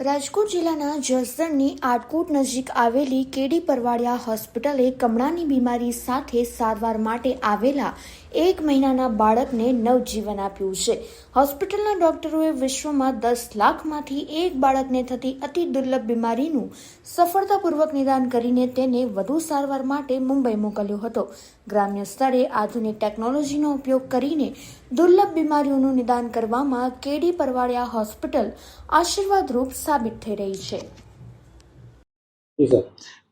રાજકોટ જિલ્લાના જસદણની આટકોટ નજીક આવેલી કેડી પરવાડિયા હોસ્પિટલે કમળાની બીમારી સાથે સારવાર માટે આવેલા એક મહિનાના બાળકને નવજીવન આપ્યું છે. હોસ્પિટલના ડોક્ટરોએ વિશ્વમાં દસ લાખમાંથી એક બાળકને થતી અતિ દુર્લભ બીમારીનું સફળતાપૂર્વક નિદાન કરીને તેને વધુ સારવાર માટે મુંબઈ મોકલ્યો હતો. ગ્રામ્ય સ્તરે આધુનિક ટેકનોલોજીનો ઉપયોગ કરીને દુર્લભ બીમારીઓનું નિદાન કરવામાં કેડી પરવાડિયા હોસ્પિટલ આશીર્વાદરૂપ સાબિત થઈ રહી છે.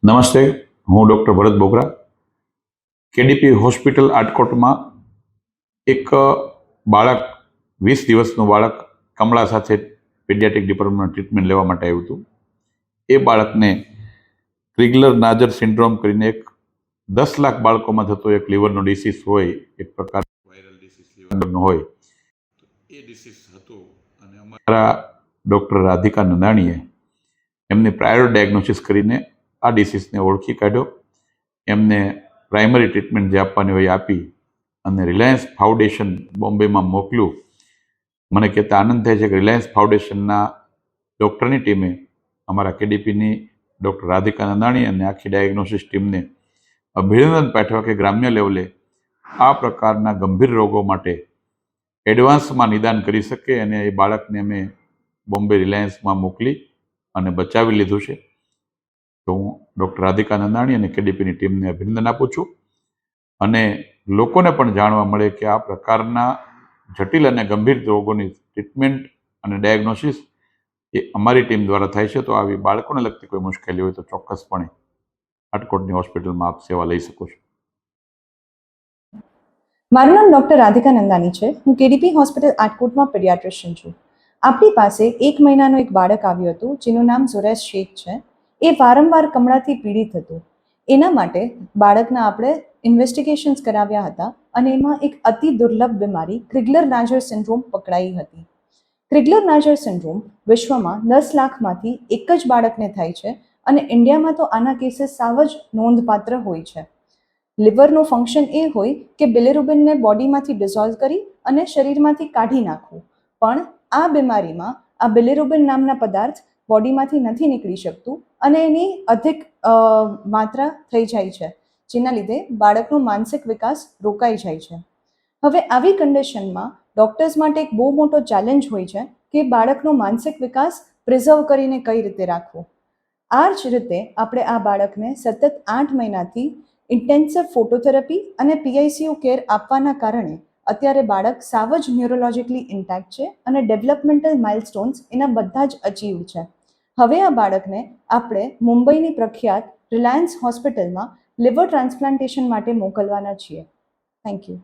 નમસ્તે હું doctor Bharat Bogra. KDP hospital આટકોટમાં એક બાળક વીસ દિવસનું બાળક કમળા સાથે પીડિયાટિક ડિપાર્ટમેન્ટ ટ્રીટમેન્ટ લેવા માટે આવ્યું હતું. એ બાળકને ક્રિગલર નાજર સિન્ડ્રોમ કરીને એક દસ લાખ બાળકોમાં થતો એક લીવરનો ડિસીઝ હોય એક પ્રકાર વાયરલ ડિસીઝ લીવરનો હોય. એ ડિસીઝ હતો અને અમારા ડૉક્ટર રાધિકા નંદાણીએ એમની પ્રાયોર ડાયગ્નોસિસ કરીને આ ડિસીઝને ઓળખી કાઢ્યો. એમને પ્રાઇમરી ટ્રીટમેન્ટ જે આપવાની હોય આપી અને રિલાયન્સ ફાઉન્ડેશન બોમ્બેમાં મોકલ્યું. મને કહેતા આનંદ થાય છે કે રિલાયન્સ ફાઉન્ડેશનના ડૉક્ટરની ટીમે અમારા કેડીપીની ડૉક્ટર રાધિકા નંદાણી અને આખી ડાયગ્નોસિસ ટીમને અભિનંદન પાઠવ્યા કે ગ્રામ્ય લેવલે આ પ્રકારના ગંભીર રોગો માટે એડવાન્સમાં નિદાન કરી શકે અને એ બાળકને અમે બોમ્બે રિલાયન્સમાં મોકલી અને બચાવી લીધું છે. તો હું ડૉક્ટર રાધિકા નંદાણી અને કેડીપીની ટીમને અભિનંદન આપું છું. અને લોકોને પણ જાણવા મળે કે આ પ્રકારના જટિલ અને ગંભીર રોગોની ટ્રીટમેન્ટ અને ડાયગ્નોસિસ એ અમારી ટીમ દ્વારા થાય છે. તો આવી બાળકોને લગતી કોઈ મુશ્કેલી હોય તો ચોક્કસપણે આટકોટની હોસ્પિટલમાં આપ સેવા લઈ શકો છો. મારું નામ ડૉક્ટર રાધિકા નંદાની છે. હું કેડીપી હોસ્પિટલ આટકોટમાં પીડિયાટ્રિશિયન છું. આપણી પાસે એક મહિનાનું એક બાળક આવ્યું હતું, જેનું નામ સુરેશ શેખ છે. એ વારંવાર કમળાથી પીડિત હતું. એના માટે બાળકના આપણે ઇન્વેસ્ટિગેશન્સ કરાવ્યા હતા અને એમાં એક અતિ દુર્લભ બીમારી ક્રિગલર નાજર સિન્ડ્રોમ પકડાઈ હતી. ક્રિગલર નાજર સિન્ડ્રોમ વિશ્વમાં દસ લાખમાંથી એક જ બાળકને થાય છે અને ઇન્ડિયામાં તો આના કેસીસ સાવ જ નોંધપાત્ર હોય છે. લિવરનું ફંક્શન એ હોય કે બિલેરુબિનને બોડીમાંથી ડિઝોલ્વ કરી અને શરીરમાંથી કાઢી નાખવું. પણ આ બીમારીમાં આ બિલિરુબિન નામના પદાર્થ બોડીમાંથી નથી નીકળી શકતું અને એની અધિક માત્રા થઈ જાય છે, જેના લીધે બાળકનો માનસિક વિકાસ રોકાઈ જાય છે. હવે આવી કન્ડિશનમાં ડૉક્ટર્સ માટે એક બહુ મોટો ચેલેન્જ હોય છે કે બાળકનો માનસિક વિકાસ પ્રિઝર્વ કરીને કઈ રીતે રાખવો. આ જ રીતે આપણે આ બાળકને સતત આઠ મહિનાથી ઇન્ટેન્સિવ ફોટોથેરાપી અને પીઆઈસીયુ કેર આપવાના કારણે અત્યારે બાળક સાવ જ ન્યુરોલોજિકલી ઇન્ટેક્ટ છે અને ડેવલપમેન્ટલ માઇલસ્ટોન્સ એના બધા જ અચીવ છે. હવે આ બાળકને આપણે મુંબઈની પ્રખ્યાત રિલાયન્સ હોસ્પિટલમાં લિવર ટ્રાન્સપ્લાન્ટેશન માટે મોકલવાના છીએ. Thank you